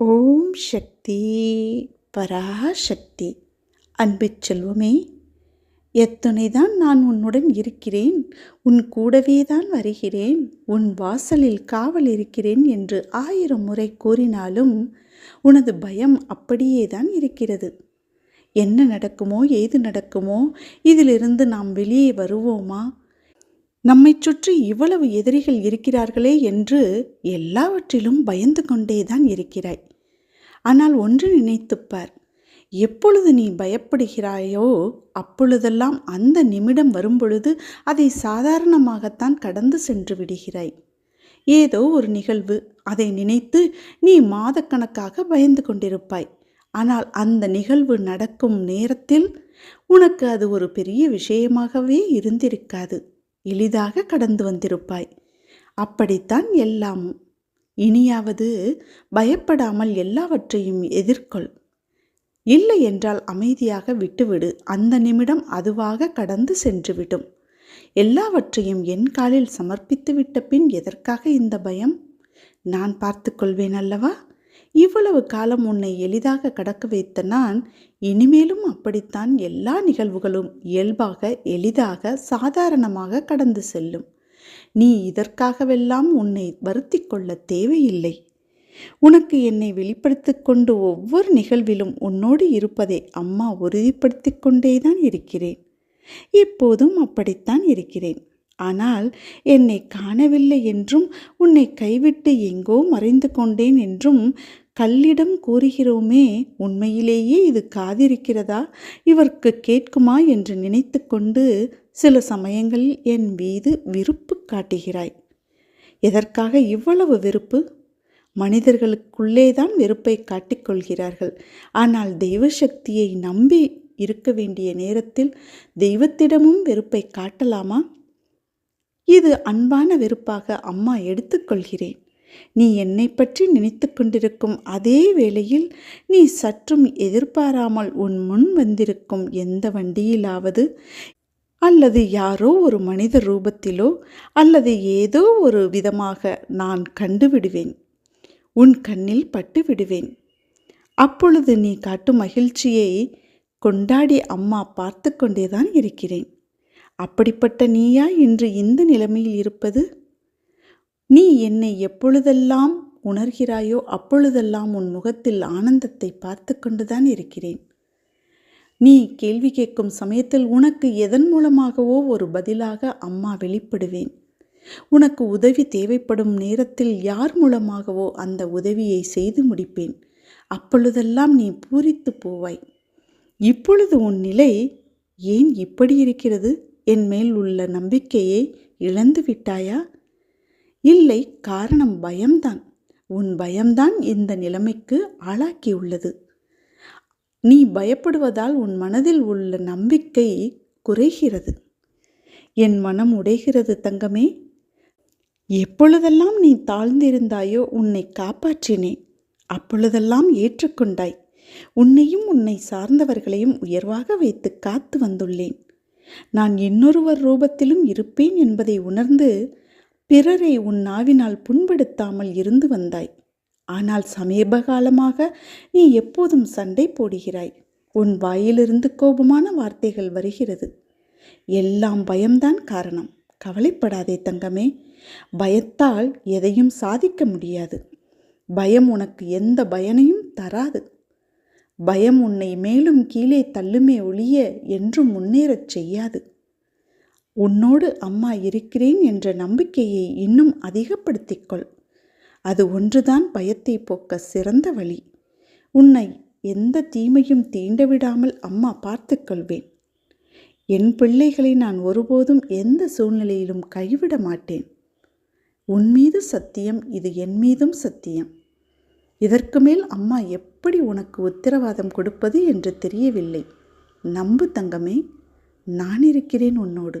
ஓம் சக்தி பராசக்தி. அன்பு செல்வமே எத்துணைதான் நான் உன்னுடன் இருக்கிறேன் உன் கூடவே தான் வருகிறேன் உன் வாசலில் காவல் இருக்கிறேன் என்று ஆயிரம் முறை கூறினாலும் உனது பயம் அப்படியே தான் இருக்கிறது. என்ன நடக்குமோ ஏது நடக்குமோ இதிலிருந்து நாம் வெளியே வருவோமா? நம்மைச் சுற்றி இவ்வளவு எதிரிகள் இருக்கிறார்களே என்று எல்லாவற்றிலும் பயந்து கொண்டேதான் இருக்கிறாய். ஆனால் ஒன்று நினைத்துப்பார் எப்பொழுது நீ பயப்படுகிறாயோ அப்பொழுதெல்லாம் அந்த நிமிடம் வரும்பொழுது அதை சாதாரணமாகத்தான் கடந்து சென்று விடுகிறாய். ஏதோ ஒரு நிகழ்வு அதை நினைத்து நீ மாதக்கணக்காக பயந்து கொண்டிருப்பாய். ஆனால் அந்த நிகழ்வு நடக்கும் நேரத்தில் உனக்கு அது ஒரு பெரிய விஷயமாகவே இருந்திருக்காது. எளிதாக கடந்து வந்திருப்பாய். அப்படித்தான் எல்லாமும் இனியாவது பயப்படாமல் எல்லாவற்றையும் எதிர்கொள். இல்லை என்றால் அமைதியாக விட்டுவிடு. அந்த நிமிடம் அதுவாக கடந்து சென்றுவிடும். எல்லாவற்றையும் என் காலில் சமர்ப்பித்து விட்ட பின் எதற்காக இந்த பயம்? நான் பார்த்து கொள்வேன் அல்லவா? இவ்வளவு காலம் உன்னை எளிதாக கடக்க வைத்த நான் இனிமேலும் அப்படித்தான் எல்லா நிகழ்வுகளும் இயல்பாக எளிதாக சாதாரணமாக கடந்து செல்லும். நீ இதற்காகவெல்லாம் உன்னை வருத்தி கொள்ள தேவையில்லை. உனக்கு என்னை வெளிப்படுத்தி கொண்டு ஒவ்வொரு நிகழ்விலும் உன்னோடு இருப்பதை அம்மா உறுதிப்படுத்தி கொண்டேதான் இருக்கிறேன். இப்போதும் அப்படித்தான் இருக்கிறேன். ஆனால் என்னை காணவில்லை என்றும் உன்னை கைவிட்டு எங்கோ மறைந்து கொண்டேன் என்றும் கல்லிடம் கூறுகிறோமே உண்மையிலேயே இது காதிருக்கிறதா? இவருக்கு கேட்குமா என்று நினைத்து கொண்டு சில சமயங்களில் என் மீது விருப்பு காட்டுகிறாய். எதற்காக இவ்வளவு வெறுப்பு? மனிதர்களுக்குள்ளேதான் வெறுப்பை காட்டிக்கொள்கிறார்கள். ஆனால் தெய்வ சக்தியை நம்பி இருக்க வேண்டிய நேரத்தில் தெய்வத்திடமும் வெறுப்பை காட்டலாமா? இது அன்பான வெறுப்பாக அம்மா எடுத்துக்கொள்கிறேன். நீ என்னை பற்றி நினைத்து கொண்டிருக்கும் அதே வேளையில் நீ சற்றும் எதிர்பாராமல் உன் முன் வந்திருக்கும் எந்த வண்டியிலாவது அல்லது யாரோ ஒரு மனித ரூபத்திலோ அல்லது ஏதோ ஒரு விதமாக நான் கண்டுவிடுவேன். உன் கண்ணில் பட்டு விடுவேன் அப்பொழுது நீ காட்டும் மகிழ்ச்சியை கொண்டாடி அம்மா பார்த்து கொண்டேதான் இருக்கிறேன். அப்படிப்பட்ட நீயா இன்று இந்த நிலைமையில் இருப்பது? நீ என்னை எப்பொழுதெல்லாம் உணர்கிறாயோ அப்பொழுதெல்லாம் உன் முகத்தில் ஆனந்தத்தை பார்த்து கொண்டுதான் இருக்கிறேன். நீ கேள்வி கேட்கும் சமயத்தில் உனக்கு எதன் மூலமாகவோ ஒரு பதிலாக அம்மா வெளிப்படுவேன். உனக்கு உதவி தேவைப்படும் நேரத்தில் யார் மூலமாகவோ அந்த உதவியை செய்து முடிப்பேன். அப்பொழுதெல்லாம் நீ பூரித்து போவாய். இப்பொழுது உன் நிலை ஏன் இப்படி இருக்கிறது? என் மேல் உள்ள நம்பிக்கையை இழந்து விட்டாயா இல்லை காரணம் பயம்தான். உன் பயம்தான் இந்த நிலைமைக்கு ஆளாக்கியுள்ளது. நீ பயப்படுவதால் உன் மனதில் உள்ள நம்பிக்கை குறைகிறது. என் மனம் உடைகிறது தங்கமே. எப்பொழுதெல்லாம் நீ தாழ்ந்திருந்தாயோ உன்னை காப்பாற்றினேன் அப்பொழுதெல்லாம் ஏற்றுக்கொண்டாய். உன்னையும் உன்னை சார்ந்தவர்களையும் உயர்வாக வைத்து காத்து வந்துள்ளேன். நான் இன்னொருவர் ரூபத்திலும் இருப்பேன் என்பதை உணர்ந்து பிறரை உன் நாவினால் புண்படுத்தாமல் இருந்து வந்தாய். ஆனால் சமீப காலமாக நீ எப்போதும் சண்டை போடுகிறாய். உன் வாயிலிருந்து கோபமான வார்த்தைகள் வருகிறது. எல்லாம் பயம்தான் காரணம். கவலைப்படாதே தங்கமே. பயத்தால் எதையும் சாதிக்க முடியாது. பயம் உனக்கு எந்த பயனையும் தராது. பயம் உன்னை மேலும் கீழே தள்ளுமே ஒழிய என்றும் முன்னேறச் செய்யாது. உன்னோடு அம்மா இருக்கிறேன் என்ற நம்பிக்கையை இன்னும் அதிகப்படுத்திக்கொள். அது ஒன்றுதான் பயத்தை போக்க சிறந்த வழி. உன்னை எந்த தீமையும் தீண்டவிடாமல் அம்மா பார்த்து கொள்வேன் என் பிள்ளைகளை நான் ஒருபோதும் எந்த சூழ்நிலையிலும் கைவிட மாட்டேன். உன் மீது சத்தியம் இது என் மீதும் சத்தியம். இதற்கு மேல் அம்மா எப்படி உனக்கு உத்தரவாதம் கொடுப்பது என்று தெரியவில்லை. நம்பு தங்கமே நான் இருக்கிறேன் உன்னோடு.